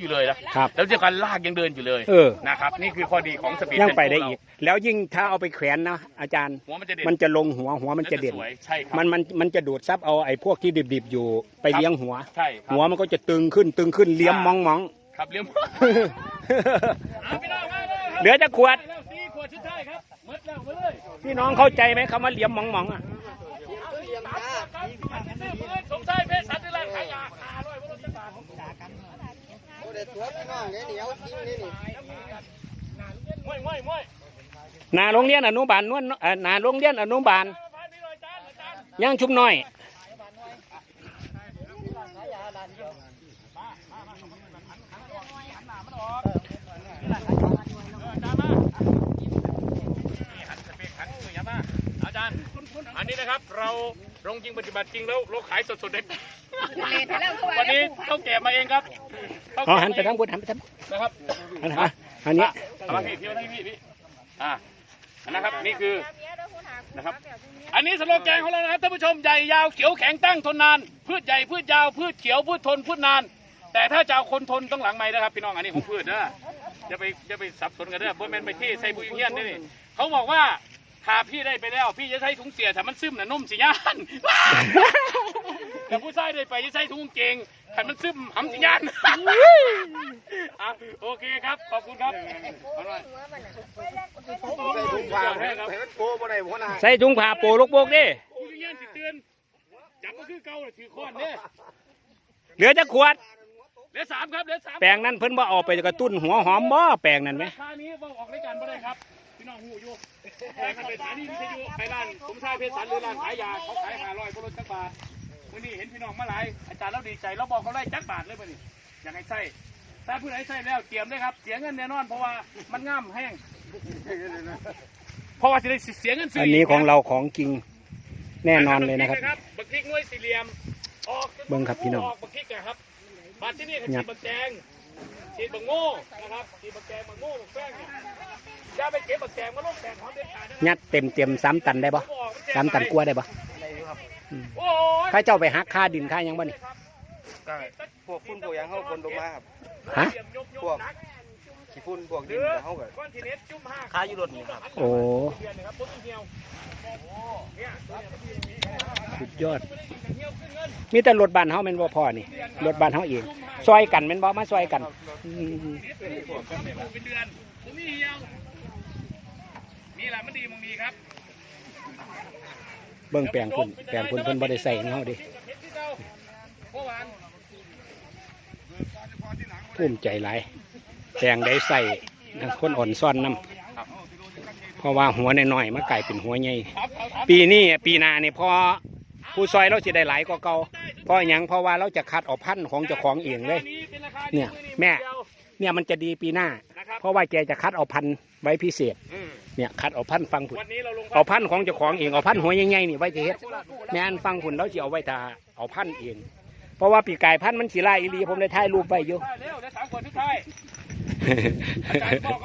อยู่เลยนะครับแล้วที่การลากยังเดินอยู่เลยเออ นะครับนี่คือข้อดีของสปีดยังไปได้เทนโอีก แล้วยิ่งถ้าเอาไปแขวนนะอาจารย์ หัวมันจะเด่นมันจะลงหัวหัวมันจะเด่นสวยใช่ครับ มันมันมันจะดูดซับเอาไอ้พวกที่ดิบๆอยู่ไปครับเลี้ยงหัว ใช่ครับ หัวมันก็จะตึงขึ้นตึงขึ้นเลี้ยมมองมอง ครับเลี้ยงเอาพี่น้องมาเลยครับเหลือจะขวด แล้วสี่ขวดสุดท้ายครับหมดแล้วมาเลยพี่น้องเข้าใจไหมคำว่าเลี้ยมมองมองอะสมชายเพชรสันติรัตน์ขายยาขาร้อยบรถจักรบาท โอ้เด็ดตัวพี่น้อง เนี่ยเหนียวจริงนี่นี่หนาโรงเรียนอนุบาลนวลเอ่อหนาโรงเรียนอนุบาลมาพายพี่หน่อยจานย่างชุบน้อยนี่หันสเปกหันมืออย่ามาอย อันนี้นะครับเรา ลงจริงปฏิบัติจริงแล้วเราขายสดๆได้วันนี้ต้องแก่มาเองครับเท่าอ๋อแก่หันไปทางบนหันไปทางนะครับอันนี้อันนี้เอามาพี่พี่มาทางพี่พี่อ่านะครับนี่คือนะครับ อันนี้สโลแกนของเรานะครับท่านผู้ชมใหญ่ยาวเขียวแข็งตั้งทนนาน พืชใหญ่พืชยาวพืชเขียวพืชทนพืชนาน แต่ถ้าจะเอาคนทนต้องหลังไม้นะครับ พี่น้องอันนี้ของพืชนะอย่าไปอย่าไปสับสนกันเด้อบ่แม่นไปที่ใส่บุญเฮียนนี่นี่เขาบอกว่า ถ้าพี่ได้ไปแล้ว พี่จะใช้ถุงเสียถ้ามันซึมน่ะนุ่มสิย่านแต่ผู้ชายได้ไปจะใช้ถุงเกงถ้ามันซึมหำสิย่านอะโอเคครับ ขอบคุณครับเอาหน่อยใส่ถุงผ้าให้ให้มันโป้บ่ได้หัวหน้าใส่ถุงผ้าโปรลูกโบกดิผู้เฮียนสิเตือนจับก็คือเก่าเลยถือค้อนเนี่ยเหลือจะขวดเหลือสามครับเหลือสามแปลงนั้นเพิ่นว่าเอาไปกระตุ้นหัวหอมบ่แปลงนั้นไหมราคานี้ว่าออกรายการบ่ได้ครับพี่ น้องหูอยู่แต่กันไปสถานีวิทยุไปร้านสมชายเพชรสันหรือร้านขายยาเขาขายห้าร้อยบรถจักรบาทวันนี้เห็นพี่น้องมาหลายอาจารย์เราดีใจเราบอกเขาไล่จักรบาทเลยป่ะนี่อยากให้ใส่ถ้าผู้ใดใส่แล้วเตรียมเลยครับเสียเงินแน่นอนเพราะว่ามันง่ามแห้งเพราะว่าจะได้เสียเงินซื้อันนี้ของเราของจริงแน่นอนเลยนะครับบักพริกหน่วยสี่เหลี่ยมออกเบิ่งครับพี่น้องออกบักพริกนะครับมาที่นี่ก็งัฉีดดบักแจง ฉีดบักโง่นะครับฉีดบักแจงบักโง่บักแป้งเนี่ยอย่าไปเก็บบักแจงมาลงแตงของเด็ดขาดนะครับยัดเต็มเต็มสามตันได้ปะสามตันกลัวาได้ปะโอ้ยข้าเจ้าไปหักค่าดินค่าหยังบ่นี่ก็พวกฝุ่นพวกหยังเขาคนลงมาครับ ฮะ พวกขี้ฝุ่นพวกดินเขาก็ก้อนทีเน็ตจุ่มห้าค้าอยู่รถนี่ครับโอ้เดือนนะครับต้นเหี่ยวเนี่ยสุดยอด มีแต่รถบ้านเฮาแม่นบ่พอนี่รถบ้านเฮาเอง ซอยกันแม่นบ่มาซอยกันอืมเป็นเดือนผมมีเหี่ยวนี่แหละมันดีมึงดีครับเบิ่งแปลงพุ่นแปลงพุ่นเพิ่นบ่ได้ใส่ของเฮาดิเมื่อวานภูมิใจหลายแปลงได้ใส่นะคนอ่อนซ่อนนํเพราะว่าหัวน้อยๆมากลายเป็นหัวใหญ่ครับครับครับปีนี้ปีหน้านี่พอผู้ซอยเราสิได้หลายกว่าเก่า เพราะหยังเพราะว่าเราจะคัดเอาพันธุ์ของเจ้าของเองเลยป็ราคาเนี่ย แม่ เนี่ยมันจะดีปีหน้านะครับเพราะว่าแกจะคัดเอาพันธุ์ไว้พิเศษอืมเนี่ยคัดเอาพันธุ์ฟังผุนวันนี้เราลงเอาพันธุ์ของเจ้าของเองเอาพันธุ์หัวใหญ่ๆนี่ไว้จะเฮ็ดแม่นฟังผุนเราจะเอาไว้ทาเอาพันธุ์เอง เพราะว่าปีกายพันธุ์มันสีลายอีหลีผมได้ถ่ายรูปไว้อยู่ได้เร็วได้สามคนทุกท่ายอาจารย์บอกกำลัง